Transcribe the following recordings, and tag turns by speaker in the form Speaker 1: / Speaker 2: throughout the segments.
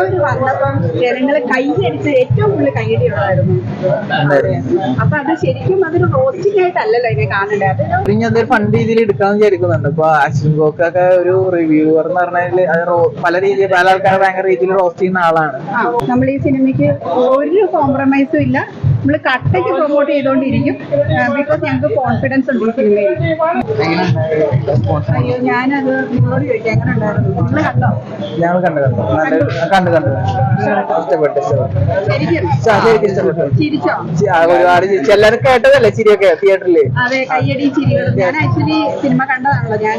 Speaker 1: അവർ വന്നപ്പം ജനങ്ങൾ കൈയടിച്ച് ഏറ്റവും കൂടുതൽ കൈയടി ഉണ്ടായിരുന്നു അപ്പൊ അത് ശരിക്കും അതൊരു റോസ്റ്റിംഗ് ആയിട്ടല്ലല്ലോ ഇതിനെ കാണണ്ടേ അതൊരു
Speaker 2: ഇനി അതൊരു ഫണ്ട് രീതിയിൽ എടുക്കാന്ന് വിചാരിക്കുന്നുണ്ട്. ഇപ്പൊ അശ്വിൻ ഒക്കെ ഒരു റിവ്യൂവർ എന്ന് പറഞ്ഞാൽ അത് പല രീതിയിൽ പല ആൾക്കാരെ ഭയങ്കര രീതിയിൽ റോസ്റ്റ് ചെയ്യുന്ന ആളാണ്.
Speaker 1: നമ്മൾ ഈ സിനിമയ്ക്ക് ഒരു കോംപ്രമൈസും ഇല്ല. നമ്മൾ കട്ടയ്ക്ക് പ്രൊമോട്ട് ചെയ്തുകൊണ്ടിരിക്കും ബിക്കോസ് ഞങ്ങൾക്ക് കോൺഫിഡൻസ് ഉണ്ട് സിനിമയിൽ അയ്യോ ഞാനത് നിങ്ങളോട് ചോദിക്കാം. എങ്ങനെ ഉണ്ടായിരുന്നു? നിങ്ങൾ കണ്ടോ?
Speaker 2: ഞങ്ങൾ കണ്ടു കണ്ടു. നല്ല കണ്ടു. കണ്ടു ഇഷ്ടപ്പെട്ടു ഇഷ്ടപ്പെട്ടു.
Speaker 1: ശരിക്കും?
Speaker 2: ആ, ശരിക്കും ഇഷ്ടപ്പെട്ടു.
Speaker 1: ചിരിച്ചോ?
Speaker 2: ചി- ആ, ഒരുപാട് ചിരിച്ചു എല്ലാവരും കേട്ടതല്ലേ ചിരിയൊക്കെ തിയേറ്ററിൽ?
Speaker 1: അതെ കയ്യടി ചിരികളും. ഞാൻ ആക്ച്വലി സിനിമ കണ്ടതാണല്ലോ. ഞാൻ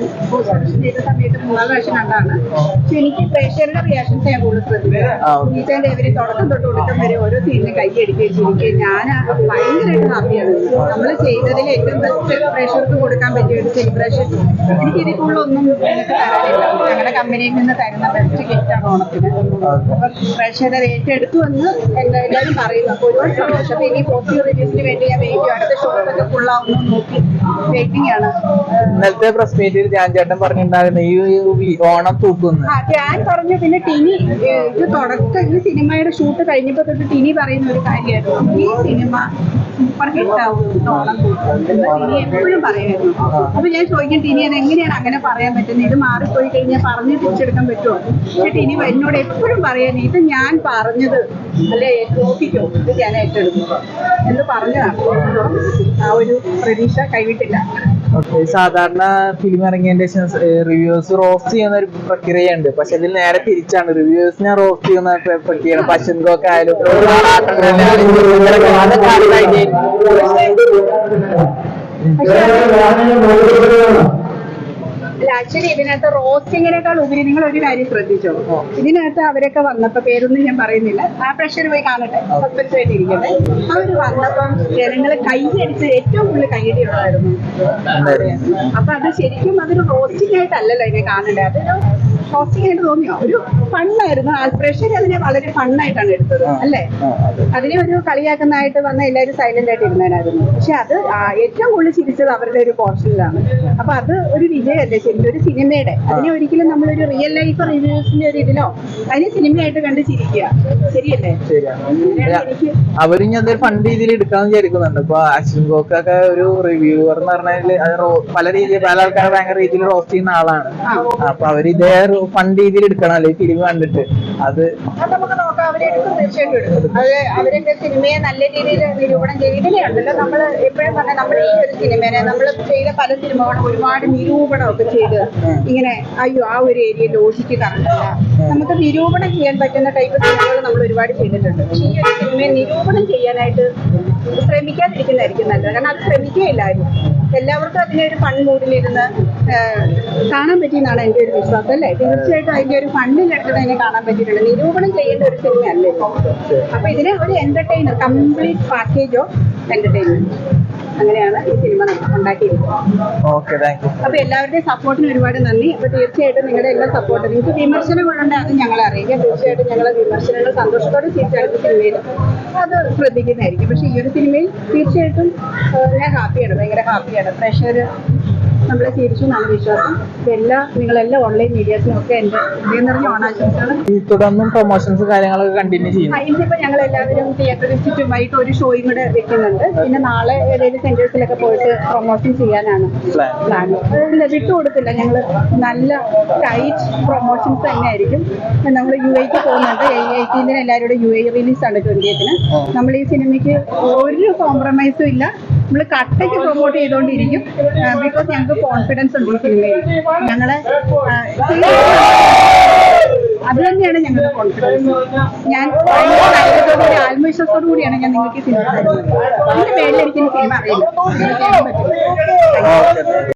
Speaker 1: ചെയ്ത സമയത്ത് മൂന്നാൽ പ്രാവശ്യം കണ്ടതാണ്. പക്ഷെ എനിക്ക് പ്രേക്ഷകരുടെ റിയാക്ഷൻസ് ഞാൻ കൂടുതൽ
Speaker 2: okay.
Speaker 1: ഈച്ചേന്റെ ഇവർ തുടക്കം തൊട്ട് ഒടുക്കം വരെ ഓരോ സീനിനും കൈ അടിക്കുകയും ചിരിക്കുകയും ഞാൻ ഭയങ്കരമായിട്ട് ഹാപ്പിയാണ് നമ്മൾ ചെയ്തതിൽ ഏറ്റവും ബെസ്റ്റ് പ്രേക്ഷകർക്ക് കൊടുക്കാൻ പറ്റിയ ഒരു സെലിബ്രേഷൻ എനിക്ക് ഇതിൽ കൂടുതലൊന്നും എനിക്ക് തരാനില്ല ഞങ്ങളുടെ കമ്പനിയിൽ നിന്ന് തരുന്ന ബെസ്റ്റ് ആണ് ഓണത്തിന്. അപ്പൊ പ്രേക്ഷകരെ ഏറ്റെടുത്തു എന്ന് എല്ലാവരും പറയുന്നു. അപ്പൊ ഒരുപാട് സന്തോഷം. ഇനി പോസിറ്റീവ് റിവ്യൂസിന് വേണ്ടി ഞാൻ വെയിറ്റ് അടുത്ത ഷോസ് നോക്കി. വെയിറ്റിംഗ് ആണ്.
Speaker 2: ഇന്നലത്തെ പ്രസ് മീറ്റിൽ ധ്യാൻ ചേട്ടൻ പറഞ്ഞിട്ടുണ്ടായിരുന്നു ഈ ഓണം തൂക്കുന്നു.
Speaker 1: പറഞ്ഞു പിന്നെ ടിനി ഇത് തുടക്കം ഈ സിനിമയുടെ ഷൂട്ട് കഴിഞ്ഞപ്പോ തൊട്ട് ടിനി പറയുന്ന ഒരു കാര്യമായിരുന്നു. ഈ സിനിമ സൂപ്പർ ഹിറ്റ് ആവും ഓണം കൂട്ടും എന്ന് ടിനി എപ്പോഴും അപ്പൊ ഞാൻ ചോദിക്കും ടിനി അത് എങ്ങനെയാണ് അങ്ങനെ പറയാൻ പറ്റുന്നത്? ഇത് മാറിപ്പോയി കഴിഞ്ഞാൽ പറഞ്ഞ് തിരിച്ചെടുക്കാൻ പറ്റുമോ? പക്ഷെ ടിനി എന്നോട് എപ്പോഴും പറയാൻ ഇത് ഞാൻ പറഞ്ഞത് അല്ലെ നോക്കിക്കോ ഇത് ഞാൻ ഏറ്റെടുക്കും എന്ന് പറഞ്ഞതാണ്. ആ ഒരു പ്രതീക്ഷ കൈവിട്ടില്ല.
Speaker 2: ഓക്കെ സാധാരണ ഫിലിം ഇറങ്ങിയതിന്റെ ശേഷം റിവ്യൂസ് റോസ്റ്റ് ചെയ്യുന്ന ഒരു പ്രക്രിയയുണ്ട്. പക്ഷെ അതിൽ നേരെ തിരിച്ചാണ്. റിവ്യൂസിനെ റോസ്റ്റ് ചെയ്യുന്ന പ്രക്രിയ പശുങ്കോക്കെ ആയാലും
Speaker 1: അല്ല ആക്ച്വലി ഇതിനകത്ത് റോസ്റ്റിങ്ങിനേക്കാൾ ഉപരി നിങ്ങൾ ഒരു കാര്യം ശ്രദ്ധിച്ചോ? ഇതിനകത്ത് അവരൊക്കെ വന്നപ്പോ പേരൊന്നും ഞാൻ പറയുന്നില്ല. ആ പ്രഷർ പോയി കാണട്ടെ. സസ്പെൻസ് ആയിട്ട് ഇരിക്കട്ടെ. അവർ വന്നപ്പം ജനങ്ങൾ കൈയടിച്ച് ഏറ്റവും കൂടുതൽ കൈയടി ഉണ്ടായിരുന്നു അപ്പൊ അത് ശരിക്കും അതൊരു റോസ്റ്റിംഗ് ആയിട്ടല്ലല്ലോ ഇതിനെ കാണണ്ടേ അതൊരു റോസ്റ്റിംഗ് ആയിട്ട് തോന്നിയോ? ഒരു ഫണ്ണായിരുന്നു. പ്രഷർ അതിനെ വളരെ ഫണ്ണായിട്ടാണ് എടുത്തത്. അല്ലേ? അതിനെ ഒരു കളിയാക്കുന്നതായിട്ട് വന്ന എല്ലാവരും സൈലന്റ് ആയിട്ട് ഇരുന്നതിനായിരുന്നു പക്ഷെ അത് ഏറ്റവും കൂടുതൽ ചിരിച്ചത് അവരുടെ ഒരു പോർഷനിലാണ്. അപ്പൊ അത് ഒരു വിജയമല്ലേ? ശരിക്കും ഒരു സിനിമയുടെ. അതിനെ ഒരിക്കലും നമ്മളൊരു റിയൽ ലൈഫ് റിവ്യൂസിന്റെ ഒരു ഇതിലോ അതിനെ സിനിമയായിട്ട് കണ്ട് ചിരിക്കുക ശരിയല്ലേ
Speaker 2: അവരും ഞാൻ ഫണ്ട് രീതിയിൽ എടുക്കാന്ന് വിചാരിക്കുന്നുണ്ട്. ഇപ്പൊ അശ്വിൻ ഗോക്കൊക്കെ ഒരു റിവ്യൂവർ എന്ന് പറഞ്ഞാൽ പല രീതിയിൽ പല ആൾക്കാരെ ഭയങ്കര രീതിയിൽ റോസ്റ്റ് ചെയ്യുന്ന ആളാണ്. അപ്പൊ അവർ ഇതേ ഫണ്ട് രീതിയിൽ എടുക്കണം. ഈ ഫിലിം കണ്ടിട്ട്. അത്
Speaker 1: അത് നമുക്ക് നോക്കാം അവരെ എടുക്കും തീർച്ചയായിട്ടും എടുക്കും അത് അവരൊക്കെ സിനിമയെ നല്ല രീതിയിൽ നിരൂപണം ചെയ്തില്ലേ ഉണ്ടല്ലോ. നമ്മൾ എപ്പോഴും പറഞ്ഞ നമ്മുടെ ഈ ഒരു സിനിമേനെ നമ്മൾ ചെയ്ത പല സിനിമകളും ഒരുപാട് നിരൂപണമൊക്കെ ചെയ്ത് ഇങ്ങനെ അയ്യോ ആ ഒരു ഏരിയയിൽ ലോജിക്ക് കറണ്ടല്ല നമുക്ക് നിരൂപണം ചെയ്യാൻ പറ്റുന്ന ടൈപ്പ് സിനിമകൾ നമ്മൾ ഒരുപാട് ചെയ്തിട്ടുണ്ട്. ഈ ഒരു സിനിമയെ നിരൂപണം ചെയ്യാനായിട്ട് ശ്രമിക്കാതിരിക്കുന്നതായിരിക്കും നല്ലത്. കാരണം അത് ശ്രമിക്കുകയില്ലായിരുന്നു. എല്ലാവർക്കും അതിനെ ഒരു ഫണ്ട് മൂഡിലിരുന്ന് കാണാൻ പറ്റിയെന്നാണ് എന്റെ ഒരു വിശ്വാസം അല്ലേ? തീർച്ചയായിട്ടും അതിന്റെ ഒരു ഫണ്ടിലെടുത്തിട്ട് അതിനെ കാണാൻ പറ്റിയിട്ടുണ്ട്. നിരൂപണം ചെയ്യേണ്ട ഒരു സിനിമയല്ലേ ഇത്. അപ്പൊ ഇതിനെ ഒരു entertainer complete package of entertainment അങ്ങനെയാണ് ഈ സിനിമ ഉണ്ടാക്കിയിരിക്കുന്നത്.
Speaker 2: ഓക്കെ താങ്ക് യു
Speaker 1: അപ്പൊ എല്ലാവരുടെയും സപ്പോർട്ടിന് ഒരുപാട് നന്ദി. അപ്പൊ തീർച്ചയായിട്ടും നിങ്ങളുടെ എല്ലാ സപ്പോർട്ടും നിങ്ങൾക്ക് വിമർശനങ്ങളുണ്ട് അത് ഞങ്ങളെ അറിയിക്കാം. തീർച്ചയായിട്ടും ഞങ്ങൾ വിമർശനങ്ങൾ സന്തോഷത്തോടെ തിരിച്ചെടുത്ത സിനിമയിൽ അത് ശ്രദ്ധിക്കുന്നതായിരിക്കും. പക്ഷെ ഈ ഒരു സിനിമയിൽ തീർച്ചയായിട്ടും ഞാൻ ഹാപ്പിയാണ് ഭയങ്കര ഹാപ്പിയാണ് പ്രഷർ നമ്മളെ തിരിച്ചു നല്ല വിശ്വാസം. എല്ലാ നിങ്ങളെല്ലാ ഓൺലൈൻ മീഡിയാസിനും ഒക്കെ എന്റെ ഹൃദയം നിറഞ്ഞ ഓണാശംസകൾ
Speaker 2: തുടർന്നും പ്രൊമോഷൻസ് കാര്യങ്ങളൊക്കെ കണ്ടിന്യൂ ചെയ്യും
Speaker 1: ഇന്നിപ്പോ ഞങ്ങൾ എല്ലാവരും തിയേറ്ററിൽ ചുറ്റുമായിട്ട് ഒരു ഷോയും കൂടെ വെക്കുന്നുണ്ട്. പിന്നെ നാളെ ഏതെങ്കിലും സെന്റേഴ്സിലൊക്കെ പോയിട്ട് പ്രൊമോഷൻ ചെയ്യാനാണ് പ്ലാൻ വിട്ടു കൊടുക്കില്ല ഞങ്ങൾ നല്ല ടൈറ്റ് പ്രൊമോഷൻസ് തന്നെ ആയിരിക്കും നമ്മൾ യു എക്ക് പോകുന്നുണ്ട്. എയ്റ്റീന് എല്ലാവരുടെ യു എ റിലീസ് ആണ് ട്വന്റിയത്തിന് നമ്മൾ ഈ സിനിമയ്ക്ക് ഒരു കോംപ്രമൈസും ഇല്ല. നമ്മൾ കട്ടയ്ക്ക് പ്രൊമോട്ട് ചെയ്തുകൊണ്ടിരിക്കും ബിക്കോസ് ഞങ്ങൾക്ക് കോൺഫിഡൻസ് ഉണ്ട് സിനിമയിൽ. ഞങ്ങളെ അത് തന്നെയാണ് ഞങ്ങളുടെ കോൺഫിഡൻസ് ഞാൻ ഭയങ്കര ആത്മവിശ്വാസത്തോടു കൂടിയാണ് ഞാൻ നിങ്ങൾക്ക് ഈ സിനിമ തരുന്നത്. അതിന്റെ എനിക്ക് സിനിമ അറിയില്ല.